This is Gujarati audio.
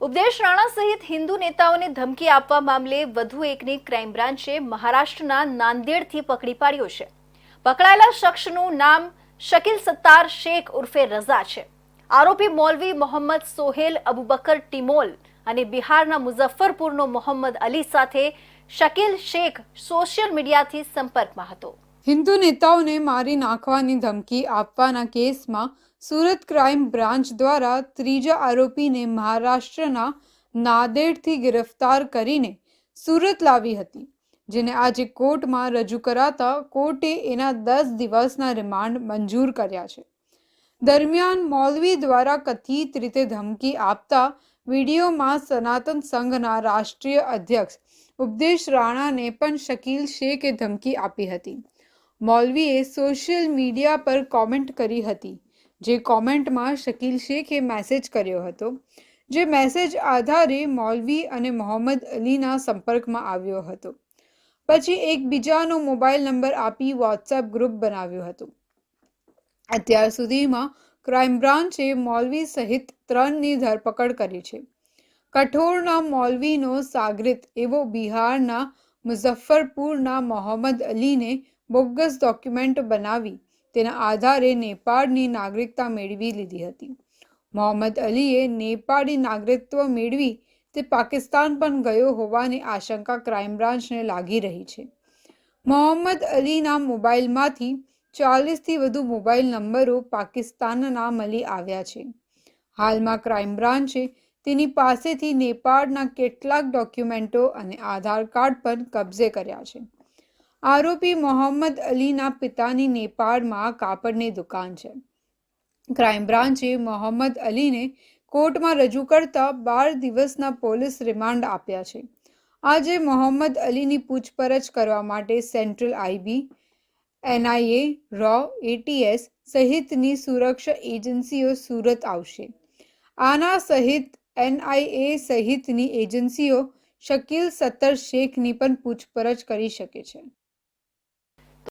ઉપદેશ રાણા સહિત હિન્દુ નેતાઓને ધમકી આપવા મામલે વધુ એકની ક્રાઇમ બ્રાન્ચે મહારાષ્ટ્રના નાંદેડથી પકડી પાડ્યો છે. પકડાયેલા શખ્સનું નામ શકીલ સત્તાર શેખ ઉર્ફે રઝા છે. આરોપી મૌલવી મોહમ્મદ સોહેલ અબુબકર ટિમોલ અને બિહારના મુઝફ્ફરપુરનો મોહમ્મદ અલી સાથે શકીલ શેખ સોશિયલ મીડિયાથી સંપર્કમાં હતો. હિન્દુ નેતાઓને મારી નાખવાની ધમકી આપવાના કેસમાં સુરત ક્રાઇમ બ્રાન્ચ દ્વારા ત્રીજા આરોપીને મહારાષ્ટ્રના નાદેડથી ગિરફ્તાર કરીને સુરત લાવી હતી, જેને આજે કોર્ટમાં રજૂ કરાતા કોર્ટે એના દસ દિવસના રિમાન્ડ મંજૂર કર્યા છે. દરમિયાન મૌલવી દ્વારા કથિત રીતે ધમકી આપતા વિડીયોમાં સનાતન સંઘના રાષ્ટ્રીય અધ્યક્ષ ઉપદેશ રાણાને પણ શકીલ શેખે ધમકી આપી હતી. મૌલવીએ સોશિયલ મીડિયા પર કોમેન્ટ કરી હતી, જે કોમેન્ટમાં શકીલ શેખે મેસેજ કર્યો હતો, જે મેસેજ આધારે મૌલવી અને મોહમ્મદ અલીના સંપર્કમાં આવ્યો હતો. પછી એકબીજાનો મોબાઈલ નંબર આપી વોટ્સએપ ગ્રુપ બનાવ્યું હતું. અત્યાર સુધીમાં ક્રાઇમ બ્રાન્ચે મૌલવી સહિત ત્રણની ધરપકડ કરી છે. કઠોરના મૌલવીનો સાગરિત એવો બિહારના મુઝફ્ફરપુરના મોહમ્મદ અલીને બોગસ ડોક્યુમેન્ટ બનાવી તેના આધારે નેપાળની નાગરિકતા મેળવી લીધી હતી. મોહમ્મદ અલીએ નેપાળી નાગરિકત્વ મેળવી તે પાકિસ્તાન પણ ગયો હોવાની આશંકા ક્રાઇમ બ્રાન્ચને લાગી રહી છે. મોહમ્મદ અલીના મોબાઈલમાંથી ચાલીસથી વધુ મોબાઈલ નંબરો પાકિસ્તાનના મળી આવ્યા છે. હાલમાં ક્રાઇમ બ્રાન્ચે તેની પાસેથી નેપાળના કેટલાક ડોક્યુમેન્ટો અને આધાર કાર્ડ પણ કબજે કર્યા છે. આરોપી મોહમ્મદ અલીના પિતાની નેપાળમાં કાપડની દુકાન છે. ક્રાઇમ બ્રાન્ચે મોહમ્મદ અલીને કોર્ટમાં રજૂ કરતા બાર દિવસના પોલીસ રિમાન્ડ આપ્યા છે. આજે મોહમ્મદ અલીની પૂછપરછ કરવા માટે સેન્ટ્રલ આઈબી એનઆઈએ રો એટીએસ સહિતની સુરક્ષા એજન્સીઓ સુરત આવશે. આના સહિત એનઆઈએ સહિતની એજન્સીઓ શકીલ સત્તર શેખની પણ પૂછપરછ કરી શકે છે.